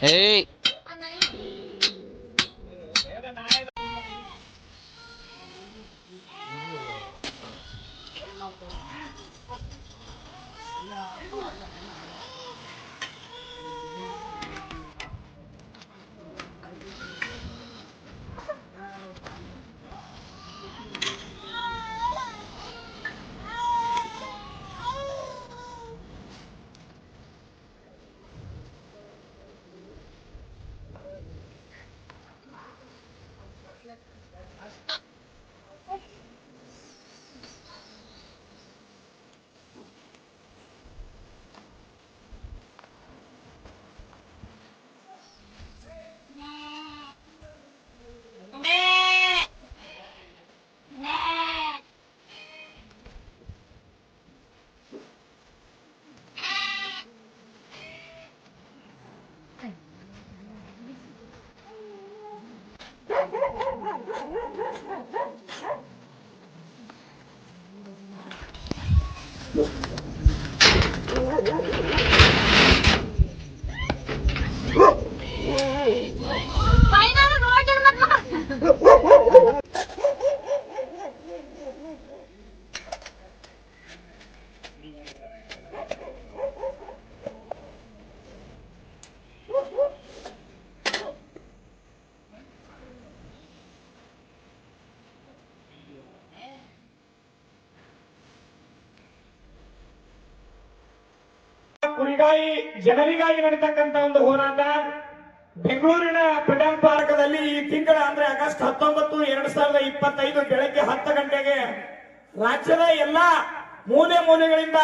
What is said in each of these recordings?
¡Ey! Thank you. ಕುರಿಗಾಯಿ ಜನರಿಗಾಗಿ ನಡೀತಕ್ಕಂತ ಒಂದು ಹೋರಾಟ. ಬೆಂಗಳೂರಿನ ಫ್ರೀಡಂ ಪಾರ್ಕದಲ್ಲಿ ಈ ತಿಂಗಳ ಅಂದ್ರೆ ಆಗಸ್ಟ್ ಹತ್ತೊಂಬತ್ತು, ಎರಡ್ ಸಾವಿರದ ಇಪ್ಪತ್ತೈದು ಬೆಳಗ್ಗೆ ಹತ್ತು ಗಂಟೆಗೆ ರಾಜ್ಯದ ಎಲ್ಲಾ ಮೂಲೆ ಮೂಲೆಗಳಿಂದ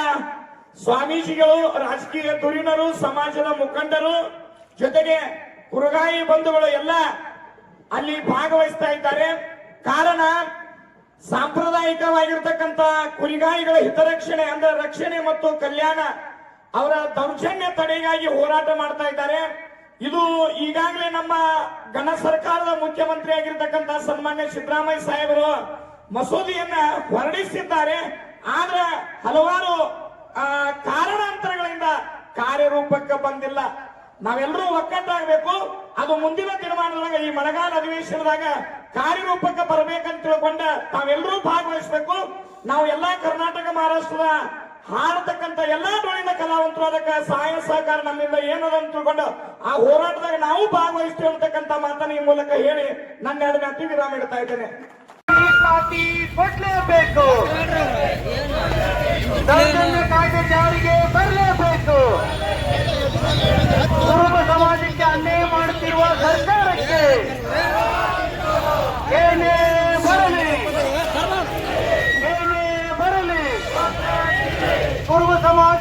ಸ್ವಾಮೀಜಿಗಳು, ರಾಜಕೀಯ ಧುರೀಣರು ಸಮಾಜದ ಮುಖಂಡರು ಜೊತೆಗೆ ಕುರುಗಾಯಿ ಬಂಧುಗಳು ಎಲ್ಲ ಅಲ್ಲಿ ಭಾಗವಹಿಸ್ತಾ ಇದ್ದಾರೆ. ಕಾರಣ ಸಾಂಪ್ರದಾಯಿಕವಾಗಿರ್ತಕ್ಕಂತ ಕುರಿಗಾಯಿಗಳ ಹಿತರಕ್ಷಣೆ ಅಂದ್ರೆ ರಕ್ಷಣೆ ಮತ್ತು ಕಲ್ಯಾಣ ಅವರ ದೌರ್ಜನ್ಯ ತಡೆಗಾಗಿ ಹೋರಾಟ ಮಾಡ್ತಾ ಇದ್ದಾರೆ. ಇದು ಈಗಾಗಲೇ ನಮ್ಮ ಗಣ ಸರ್ಕಾರದ ಮುಖ್ಯಮಂತ್ರಿ ಆಗಿರ್ತಕ್ಕಂಥ ಸನ್ಮಾನ್ಯ ಸಿದ್ದರಾಮಯ್ಯ ಸಾಹೇಬರು ಮಸೂದಿಯನ್ನ ಹೊರಡಿಸಿದ್ದಾರೆ. ಆದ್ರೆ ಹಲವಾರು ಕಾರಣಾಂತರಗಳಿಂದ ಕಾರ್ಯರೂಪಕ್ಕೆ ಬಂದಿಲ್ಲ. ನಾವೆಲ್ಲರೂ ಒಕ್ಕಟ್ಟಾಗಬೇಕು. ಅದು ಮುಂದಿನ ದಿನಮಾನದಾಗ ಈ ಮಳೆಗಾಲ ಅಧಿವೇಶನದಾಗ ಕಾರ್ಯರೂಪಕ್ಕೆ ಬರಬೇಕಂತ ತಿಳ್ಕೊಂಡ ತಾವೆಲ್ಲರೂ ಭಾಗವಹಿಸಬೇಕು. ನಾವು ಎಲ್ಲಾ ಕರ್ನಾಟಕ, ಮಹಾರಾಷ್ಟ್ರದ ಹಾಡತಕ್ಕಂತ ಎಲ್ಲಾ ಡೊಳ್ಳಿನ ಕಲಾವಂತರು, ಅದಕ್ಕೆ ಸಹಾಯ ಸಹಕಾರ ನಮ್ಮಿಂದ ಏನದ ಅಂತ ತಿಳ್ಕೊಂಡು ಆ ಹೋರಾಟದಾಗ ನಾವು ಭಾಗವಹಿಸ್ತೀವಿ ಅಂತಕ್ಕಂತ ಮಾತನ್ನ ಈ ಮೂಲಕ ಹೇಳಿ ನನ್ನ ಎರಡು ಅತಿ ವಿರಾಮ ಇಡ್ತಾ ಇದ್ದೇನೆ. ಕೊಡ್ಲೇಬೇಕು. ಕಾಯ್ದೆ ಜಾರಿಗೆ ಬರಲೇಬೇಕು ಕುರುಬ ಸಮಾಜಕ್ಕೆ ಅನ್ಯಾಯ ಮಾಡುತ್ತಿರುವ ಸರ್ಕಾರಕ್ಕೆ ಏನೇ ಬರಲಿ ಏನೇ ಬರಲಿ ಕುರುಬ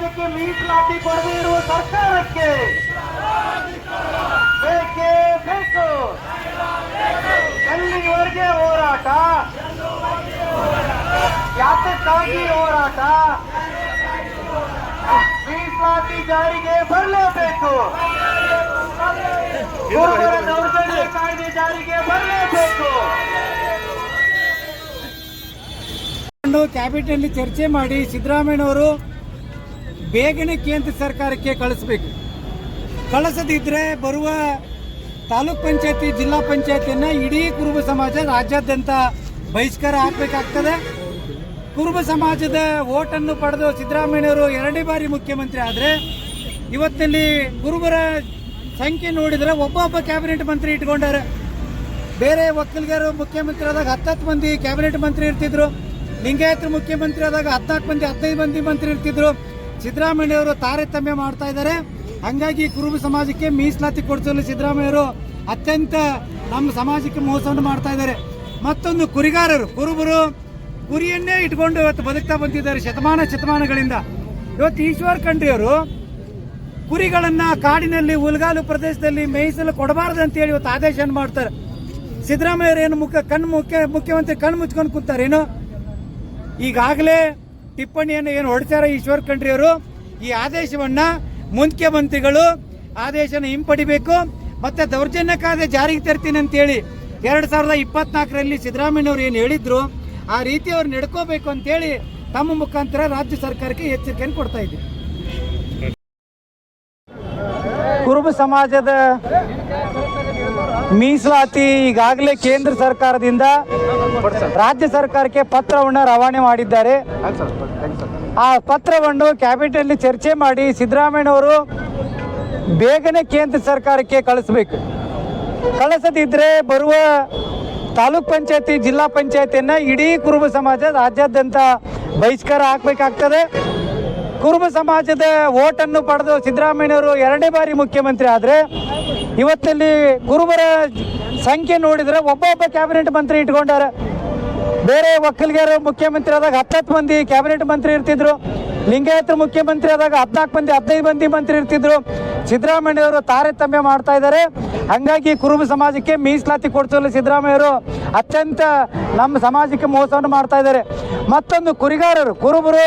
ಸಮಾಜಕ್ಕೆ ಮೀಸಲಾತಿ ಕೊಡದೇ ಇರುವ ಸರ್ಕಾರಕ್ಕೆ ಬೇಕೇ ಬೇಕು. ಎಲ್ಲಿವರೆಗೆ ಹೋರಾಟ? ಯಾತಕ್ಕಾಗಿ ಹೋರಾಟ? ಮೀಸಲಾತಿ ಜಾರಿಗೆ ಬರಲೇಬೇಕು. ದೌರ್ಜನ್ಯ ಕಾಯ್ದೆ ಜಾರಿಗೆ ಬರಲೇಬೇಕು. ಕ್ಯಾಬಿನೆಟ್ನಲ್ಲಿ ಚರ್ಚೆ ಮಾಡಿ ಸಿದ್ದರಾಮಯ್ಯನವರು ಬೇಗನೆ ಕೇಂದ್ರ ಸರ್ಕಾರಕ್ಕೆ ಕಳಿಸ್ಬೇಕು. ಕಳಿಸದಿದ್ರೆ ಬರುವ ತಾಲೂಕ್ ಪಂಚಾಯತಿ, ಜಿಲ್ಲಾ ಪಂಚಾಯತಿಯನ್ನ ಇಡೀ ಕುರುಬ ಸಮಾಜ ರಾಜ್ಯಾದ್ಯಂತ ಬಹಿಷ್ಕಾರ ಹಾಕಬೇಕಾಗ್ತದೆ ಕುರುಬ ಸಮಾಜದ ಓಟನ್ನು ಪಡೆದು ಸಿದ್ದರಾಮಯ್ಯವರು ಎರಡನೇ ಬಾರಿ ಮುಖ್ಯಮಂತ್ರಿ ಆದರೆ ಇವತ್ತಿನಲ್ಲಿ ಕುರುಬರ ಸಂಖ್ಯೆ ನೋಡಿದ್ರೆ ಒಬ್ಬೊಬ್ಬ ಕ್ಯಾಬಿನೆಟ್ ಮಂತ್ರಿ ಇಟ್ಕೊಂಡಾರೆ. ಬೇರೆ ಒಕ್ಕಲಿಗರು ಮುಖ್ಯಮಂತ್ರಿ ಆದಾಗ ಹತ್ತತ್ತು ಮಂದಿ ಕ್ಯಾಬಿನೆಟ್ ಮಂತ್ರಿ ಇರ್ತಿದ್ರು. ಲಿಂಗಾಯತರು ಮುಖ್ಯಮಂತ್ರಿ ಆದಾಗ ಹದಿನಾಲ್ಕು ಮಂದಿ, ಹದಿನೈದು ಮಂದಿ ಮಂತ್ರಿ ಇರ್ತಿದ್ರು. ಸಿದ್ದರಾಮಯ್ಯವರು ತಾರತಮ್ಯ ಮಾಡ್ತಾ ಇದ್ದಾರೆ. ಹಂಗಾಗಿ ಕುರುಬ ಸಮಾಜಕ್ಕೆ ಮೀಸಲಾತಿ ಕೊಡಿಸಲು ಸಿದ್ದರಾಮಯ್ಯವರು ಅತ್ಯಂತ ನಮ್ಮ ಸಮಾಜಕ್ಕೆ ಮೋಸವನ್ನು ಮಾಡ್ತಾ ಇದ್ದಾರೆ. ಮತ್ತೊಂದು ಕುರಿಗಾರರು, ಕುರುಬರು ಕುರಿಯನ್ನೇ ಇಟ್ಕೊಂಡು ಇವತ್ತು ಬದುಕ್ತಾ ಬಂದಿದ್ದಾರೆ ಶತಮಾನ ಶತಮಾನಗಳಿಂದ. ಇವತ್ತು ಈಶ್ವರ್ ಖಂಡ್ರಿಯವರು ಕುರಿಗಳನ್ನ ಕಾಡಿನಲ್ಲಿ ಹುಲ್ಗಾಲು ಪ್ರದೇಶದಲ್ಲಿ ಮೇಯಿಸಲು ಕೊಡಬಾರದು ಅಂತ ಹೇಳಿ ಇವತ್ತು ಆದೇಶ ಮಾಡ್ತಾರೆ. ಸಿದ್ದರಾಮಯ್ಯರು ಏನು ಮುಖ್ಯ, ಕಣ್ಣು ಮುಖ್ಯ, ಮುಖ್ಯಮಂತ್ರಿ ಕಣ್ಣು ಮುಚ್ಕೊಂಡು ಕೂತಾರೇನು ಈಗಾಗಲೇ ಟಿಪ್ಪಣಿಯನ್ನು ಏನು ಹೊರಡ್ತಾರೆ ಈಶ್ವರ್ ಖಂಡ್ರಿಯವರು ಈ ಆದೇಶವನ್ನ ಮುಖ್ಯಮಂತ್ರಿಗಳು ಆದೇಶನ ಹಿಂಪಡಿಬೇಕು, ಮತ್ತೆ ದೌರ್ಜನ್ಯ ಕಾಯ್ದೆ ಜಾರಿಗೆ ತರ್ತೀನಿ ಅಂತೇಳಿ ಎರಡ್ ಸಾವಿರದ ಇಪ್ಪತ್ನಾಲ್ಕರಲ್ಲಿ ಸಿದ್ದರಾಮಯ್ಯನವರು ಏನು ಹೇಳಿದ್ರು, ಆ ರೀತಿ ಅವ್ರು ನಡ್ಕೋಬೇಕು ಅಂತೇಳಿ ತಮ್ಮ ಮುಖಾಂತರ ರಾಜ್ಯ ಸರ್ಕಾರಕ್ಕೆ ಎಚ್ಚರಿಕೆಯನ್ನು ಕೊಡ್ತಾ ಇದ್ದೀವಿ. ಕುರುಬ ಸಮಾಜದ ಮೀಸಲಾತಿ ಈಗಾಗಲೇ ಕೇಂದ್ರ ಸರ್ಕಾರದಿಂದ ರಾಜ್ಯ ಸರ್ಕಾರಕ್ಕೆ ಪತ್ರವನ್ನು ರವಾನೆ ಮಾಡಿದ್ದಾರೆ. ಆ ಪತ್ರವನ್ನು ಕ್ಯಾಬಿನೆಟ್ನಲ್ಲಿ ಚರ್ಚೆ ಮಾಡಿ ಸಿದ್ದರಾಮಯ್ಯನವರು ಬೇಗನೆ ಕೇಂದ್ರ ಸರ್ಕಾರಕ್ಕೆ ಕಳಿಸ್ಬೇಕು. ಕಳಿಸದಿದ್ದರೆ ಬರುವ ತಾಲೂಕ್ ಪಂಚಾಯತಿ, ಜಿಲ್ಲಾ ಪಂಚಾಯತಿಯನ್ನು ಇಡೀ ಕುರುಬ ಸಮಾಜ ರಾಜ್ಯಾದ್ಯಂತ ಬಹಿಷ್ಕಾರ ಹಾಕಬೇಕಾಗ್ತದೆ ಕುರುಬ ಸಮಾಜದ ಓಟನ್ನು ಪಡೆದು ಸಿದ್ದರಾಮಯ್ಯವರು ಎರಡನೇ ಬಾರಿ ಮುಖ್ಯಮಂತ್ರಿ ಆದರೆ ಇವತ್ತಲ್ಲಿ ಕುರುಬರ ಸಂಖ್ಯೆ ನೋಡಿದರೆ ಒಬ್ಬೊಬ್ಬ ಕ್ಯಾಬಿನೆಟ್ ಮಂತ್ರಿ ಇಟ್ಕೊಂಡಾರೆ. ಬೇರೆ ಒಕ್ಕಲಿಗರು ಮುಖ್ಯಮಂತ್ರಿ ಆದಾಗ ಹತ್ತತ್ತು ಮಂದಿ ಕ್ಯಾಬಿನೆಟ್ ಮಂತ್ರಿ ಇರ್ತಿದ್ರು. ಲಿಂಗಾಯತರು ಮುಖ್ಯಮಂತ್ರಿ ಆದಾಗ ಹದಿನಾಲ್ಕು ಮಂದಿ, ಹದಿನೈದು ಮಂದಿ ಮಂತ್ರಿ ಇರ್ತಿದ್ರು. ಸಿದ್ದರಾಮಯ್ಯವರು ತಾರತಮ್ಯ ಮಾಡ್ತಾ ಇದ್ದಾರೆ. ಹಂಗಾಗಿ ಕುರುಬ ಸಮಾಜಕ್ಕೆ ಮೀಸಲಾತಿ ಕೊಡಿಸಲು ಸಿದ್ದರಾಮಯ್ಯವರು ಅತ್ಯಂತ ನಮ್ಮ ಸಮಾಜಕ್ಕೆ ಮೋಸವನ್ನು ಮಾಡ್ತಾ ಇದ್ದಾರೆ. ಮತ್ತೊಂದು ಕುರಿಗಾರರು, ಕುರುಬರು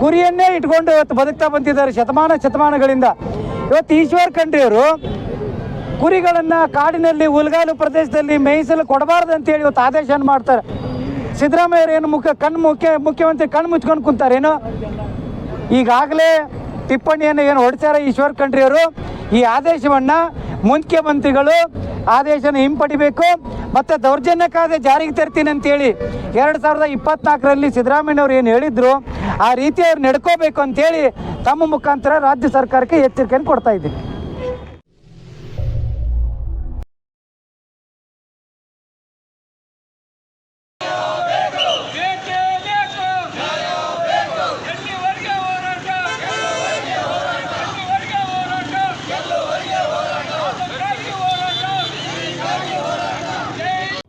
ಕುರಿಯನ್ನೇ ಇಟ್ಕೊಂಡು ಇವತ್ತು ಬದುಕ್ತಾ ಬಂದಿದ್ದಾರೆ ಶತಮಾನ ಶತಮಾನಗಳಿಂದ. ಇವತ್ತು ಈಶ್ವರ್ ಖಂಡ್ರಿಯವರು ಕುರಿಗಳನ್ನು ಕಾಡಿನಲ್ಲಿ, ಹುಲ್ಗಾಲು ಪ್ರದೇಶದಲ್ಲಿ ಮೇಯಿಸಲು ಕೊಡಬಾರ್ದು ಅಂತೇಳಿ ಇವತ್ತು ಆದೇಶ ಮಾಡ್ತಾರೆ. ಸಿದ್ದರಾಮಯ್ಯರು ಏನು ಮುಖ್ಯ ಕಣ್ಣು ಮುಖ್ಯ ಮುಖ್ಯಮಂತ್ರಿ ಕಣ್ಣು ಮುಚ್ಕೊಂಡು ಕುಂತಾರೇನು ಈಗಾಗಲೇ ಟಿಪ್ಪಣಿಯನ್ನು ಏನು ಹೊಡ್ಸ್ಯಾರ ಈಶ್ವರ್ ಖಂಡ್ರಿಯವರು. ಈ ಆದೇಶವನ್ನು ಮುಖ್ಯಮಂತ್ರಿಗಳು ಆದೇಶನ ಹಿಂಪಡಿಬೇಕು. ಮತ್ತು ದೌರ್ಜನ್ಯ ಕಾಯ್ದೆ ಜಾರಿಗೆ ತರ್ತೀನಿ ಅಂತೇಳಿ ಎರಡು ಸಾವಿರದ ಇಪ್ಪತ್ನಾಲ್ಕರಲ್ಲಿ ಸಿದ್ದರಾಮಯ್ಯವ್ರು ಏನು ಹೇಳಿದ್ರು? ಆ ರೀತಿ ಅವ್ರು ನಡ್ಕೋಬೇಕು ಅಂತೇಳಿ ತಮ್ಮ ಮುಖಾಂತರ ರಾಜ್ಯ ಸರ್ಕಾರಕ್ಕೆ ಎಚ್ಚರಿಕೆಯನ್ನು ಕೊಡ್ತಾ ಇದ್ದೀನಿ.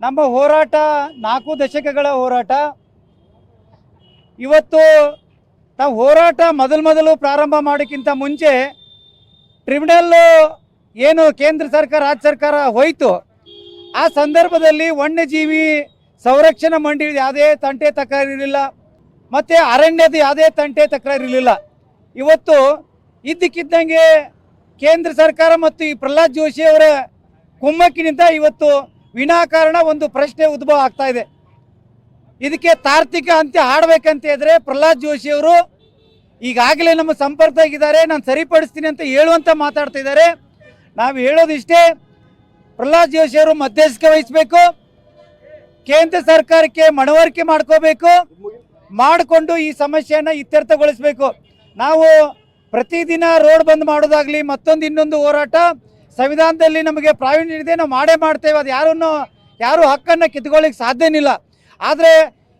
ನಮ್ಮ ಹೋರಾಟ ನಾಲ್ಕು ದಶಕಗಳ ಹೋರಾಟ ಇವತ್ತು ತಾವು ಹೋರಾಟ ಮೊದಲು ಮೊದಲು ಪ್ರಾರಂಭ ಮಾಡೋಕ್ಕಿಂತ ಮುಂಚೆ ಟ್ರಿಬ್ಯುನಲ್ಲು ಏನು ಕೇಂದ್ರ ಸರ್ಕಾರ, ರಾಜ್ಯ ಸರ್ಕಾರ ಹೋಯಿತು. ಆ ಸಂದರ್ಭದಲ್ಲಿ ವನ್ಯಜೀವಿ ಸಂರಕ್ಷಣಾ ಮಂಡಳಿ ಯಾವುದೇ ತಂಟೆ ತಕರಾರು ಇರಲಿಲ್ಲ. ಮತ್ತು ಅರಣ್ಯದ ಯಾವುದೇ ತಂಟೆ ತಕರಾರು ಇರಲಿಲ್ಲ. ಇವತ್ತು ಇದ್ದಕ್ಕಿದ್ದಂಗೆ ಕೇಂದ್ರ ಸರ್ಕಾರ ಮತ್ತು ಈ ಪ್ರಹ್ಲಾದ್ ಜೋಶಿ ಅವರ ಕುಮ್ಮಕ್ಕಿನಿಂದ ಇವತ್ತು ವಿನಾಕಾರಣ ಒಂದು ಪ್ರಶ್ನೆ ಉದ್ಭವ ಆಗ್ತಾ ಇದೆ. ಇದಕ್ಕೆ ತಾರ್ತಿಕ ಅಂತ್ಯ ಹಾಡಬೇಕಂತ ಇದ್ರೆ ಪ್ರಹ್ಲಾದ್ ಜೋಶಿ ಅವರು ಈಗಾಗಲೇ ನಮ್ಮ ಸಂಪರ್ಕದಾಗಿದ್ದಾರೆ, ನಾನು ಸರಿಪಡಿಸ್ತೀನಿ ಅಂತ ಹೇಳುವಂತ ಮಾತಾಡ್ತಾ ಇದ್ದಾರೆ. ನಾವು ಹೇಳೋದಿಷ್ಟೇ, ಪ್ರಹ್ಲಾದ್ ಜೋಶಿ ಅವರು ಮಧ್ಯಸ್ಥಿಕೆ ವಹಿಸಬೇಕು, ಕೇಂದ್ರ ಸರ್ಕಾರಕ್ಕೆ ಮನವರಿಕೆ ಮಾಡ್ಕೋಬೇಕು, ಮಾಡಿಕೊಂಡು ಈ ಸಮಸ್ಯೆಯನ್ನು ಇತ್ಯರ್ಥಗೊಳಿಸಬೇಕು. ನಾವು ಪ್ರತಿದಿನ ರೋಡ್ ಬಂದ್ ಮಾಡೋದಾಗ್ಲಿ, ಮತ್ತೊಂದು ಇನ್ನೊಂದು ಹೋರಾಟ, ಸಂವಿಧಾನದಲ್ಲಿ ನಮಗೆ ಪ್ರಾವೀಣ್ಯ ಇದೆ ನಾವು ಮಾಡೇ ಮಾಡ್ತೇವೆ ಅದು ಯಾರನ್ನು ಯಾರು ಹಕ್ಕನ್ನು ಕಿತ್ಕೊಳ್ಳಿಕ್ಕೆ ಸಾಧ್ಯನಿಲ್ಲ ಆದರೆ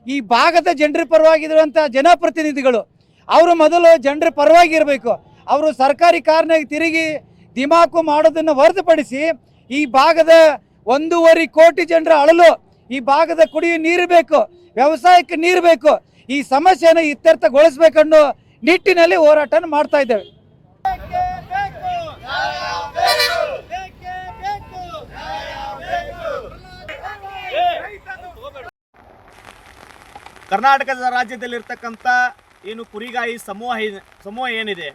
ಈ ಭಾಗದ ಜನರ ಪರವಾಗಿರುವಂಥ ಜನಪ್ರತಿನಿಧಿಗಳು, ಅವರು ಮೊದಲು ಜನರ ಪರವಾಗಿರಬೇಕು. ಅವರು ಸರ್ಕಾರಿ ಕಾರ್ನಾಗ ತಿರುಗಿ ದಿಮಾಕು ಮಾಡೋದನ್ನು ಹೊರತುಪಡಿಸಿ ಈ ಭಾಗದ ಒಂದೂವರೆ ಕೋಟಿ ಜನರ ಅಳಲು ಈ ಭಾಗದ ಕುಡಿಯೋ ನೀರು ಬೇಕು, ವ್ಯವಸಾಯಕ್ಕೆ ನೀರು ಬೇಕು, ಈ ಸಮಸ್ಯೆಯನ್ನು ಇತ್ಯರ್ಥಗೊಳಿಸ್ಬೇಕನ್ನೋ ನಿಟ್ಟಿನಲ್ಲಿ ಹೋರಾಟ ಮಾಡ್ತಾ ಇದ್ದೇವೆ. ಕರ್ನಾಟಕದ ರಾಜ್ಯದಲ್ಲಿರ್ತಕ್ಕಂಥ ಏನು ಕುರಿಗಾಯಿ ಸಮೂಹ ಸಮೂಹ ಏನಿದೆ?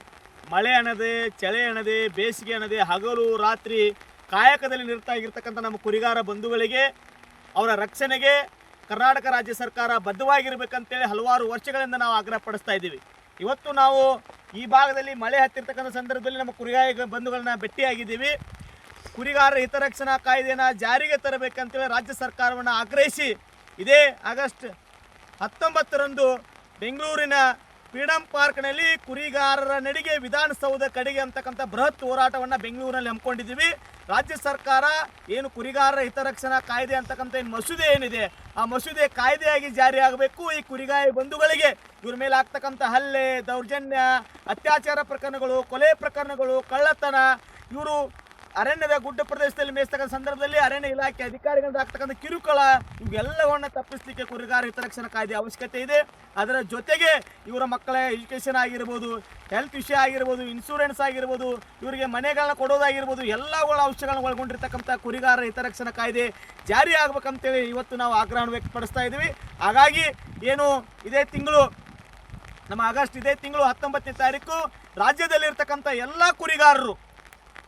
ಮಳೆ ಅನ್ನದೆ, ಚಳಿ ಅನ್ನದೆ, ಬೇಸಿಗೆ ಅನ್ನದೆ, ಹಗಲು, ರಾತ್ರಿ ಕಾಯಕದಲ್ಲಿ ನಿರತಾಗಿರ್ತಕ್ಕಂಥ ನಮ್ಮ ಕುರಿಗಾರ ಬಂಧುಗಳಿಗೆ, ಅವರ ರಕ್ಷಣೆಗೆ ಕರ್ನಾಟಕ ರಾಜ್ಯ ಸರ್ಕಾರ ಬದ್ಧವಾಗಿರ್ಬೇಕಂತೇಳಿ ಹಲವಾರು ವರ್ಷಗಳಿಂದ ನಾವು ಆಗ್ರಹ ಪಡಿಸ್ತಾ ಇದ್ದೀವಿ. ಇವತ್ತು ನಾವು ಈ ಭಾಗದಲ್ಲಿ ಮಳೆ ಹತ್ತಿರ್ತಕ್ಕಂಥ ಸಂದರ್ಭದಲ್ಲಿ ನಮ್ಮ ಕುರಿಗಾಯಿ ಬಂಧುಗಳನ್ನ ಭೇಟಿಯಾಗಿದ್ದೀವಿ. ಕುರಿಗಾರರ ಹಿತರಕ್ಷಣಾ ಕಾಯ್ದೆನ ಜಾರಿಗೆ ತರಬೇಕಂತೇಳಿ ರಾಜ್ಯ ಸರ್ಕಾರವನ್ನು ಆಗ್ರಹಿಸಿ ಇದೇ ಆಗಸ್ಟ್ ಹತ್ತೊಂಬತ್ತರಂದು ಬೆಂಗಳೂರಿನ ಫ್ರೀಡಂ ಪಾರ್ಕ್ನಲ್ಲಿ ಕುರಿಗಾರರ ನಡಿಗೆ ವಿಧಾನಸೌಧ ಕಡೆಗೆ ಅಂತಕ್ಕಂಥ ಬೃಹತ್ ಹೋರಾಟವನ್ನು ಬೆಂಗಳೂರಿನಲ್ಲಿ ಹಮ್ಮಿಕೊಂಡಿದ್ದೀವಿ. ರಾಜ್ಯ ಸರ್ಕಾರ ಏನು ಕುರಿಗಾರರ ಹಿತರಕ್ಷಣಾ ಕಾಯ್ದೆ ಅಂತಕ್ಕಂಥ ಏನು ಮಸೂದೆ ಏನಿದೆ, ಆ ಮಸೂದೆ ಕಾಯ್ದೆಯಾಗಿ ಜಾರಿಯಾಗಬೇಕು ಈ ಕುರಿಗಾಯಿ ಬಂಧುಗಳಿಗೆ ಇವ್ರ ಮೇಲೆ ಆಗ್ತಕ್ಕಂಥ ಹಲ್ಲೆ, ದೌರ್ಜನ್ಯ, ಅತ್ಯಾಚಾರ ಪ್ರಕರಣಗಳು, ಕೊಲೆ ಪ್ರಕರಣಗಳು, ಕಳ್ಳತನ, ಇವರು ಅರಣ್ಯದ ಗುಡ್ಡ ಪ್ರದೇಶದಲ್ಲಿ ಮೇಯಿಸ್ತಕ್ಕಂಥ ಸಂದರ್ಭದಲ್ಲಿ ಅರಣ್ಯ ಇಲಾಖೆ ಅಧಿಕಾರಿಗಳಿಂದ ಆಗ್ತಕ್ಕಂಥ ಕಿರುಕುಳ ಇವೆಲ್ಲವನ್ನ ತಪ್ಪಿಸಲಿಕ್ಕೆ ಕುರಿಗಾರ ಹಿತರಕ್ಷಣಾ ಕಾಯ್ದೆ ಅವಶ್ಯಕತೆ ಇದೆ. ಅದರ ಜೊತೆಗೆ ಇವರ ಮಕ್ಕಳ ಎಜುಕೇಷನ್ ಆಗಿರ್ಬೋದು ಹೆಲ್ತ್ ವಿಷಯ ಆಗಿರ್ಬೋದು ಇನ್ಶೂರೆನ್ಸ್ ಆಗಿರ್ಬೋದು, ಇವರಿಗೆ ಮನೆಗಳನ್ನ ಕೊಡೋದಾಗಿರ್ಬೋದು ಎಲ್ಲಗಳ ಅಂಶಗಳನ್ನು ಒಳಗೊಂಡಿರ್ತಕ್ಕಂಥ ಕುರಿಗಾರ ಹಿತರಕ್ಷಣಾ ಕಾಯ್ದೆ ಜಾರಿ ಆಗ್ಬೇಕಂತೇಳಿ ಇವತ್ತು ನಾವು ಆಗ್ರಹ ವ್ಯಕ್ತಪಡಿಸ್ತಾ ಇದ್ದೀವಿ. ಹಾಗಾಗಿ ಏನು ಇದೇ ತಿಂಗಳು, ನಮ್ಮ ಆಗಸ್ಟ್ ಇದೇ ತಿಂಗಳು ಹತ್ತೊಂಬತ್ತನೇ ತಾರೀಕು ರಾಜ್ಯದಲ್ಲಿರ್ತಕ್ಕಂಥ ಎಲ್ಲ ಕುರಿಗಾರರು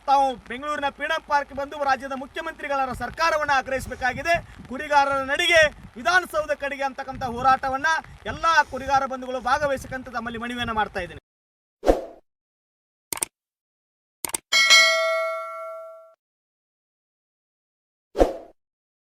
ತಾವು ಬೆಂಗಳೂರಿನ ಫ್ರೀಡಂ ಪಾರ್ಕ್ ಬಂದು ರಾಜ್ಯದ ಮುಖ್ಯಮಂತ್ರಿಗಳ ಸರ್ಕಾರವನ್ನು ಆಗ್ರಹಿಸಬೇಕಾಗಿದೆ. ಕುರಿಗಾರರ ನಡಿಗೆ, ವಿಧಾನಸೌಧ ಕಡೆಗೆ ಅಂತಕ್ಕಂಥ ಹೋರಾಟವನ್ನ ಎಲ್ಲ ಕುರಿಗಾರ ಬಂಧುಗಳು ಭಾಗವಹಿಸಕ್ಕಂತ ತಮ್ಮಲ್ಲಿ ಮನವಿಯನ್ನು ಮಾಡ್ತಾ ಇದ್ದೀನಿ.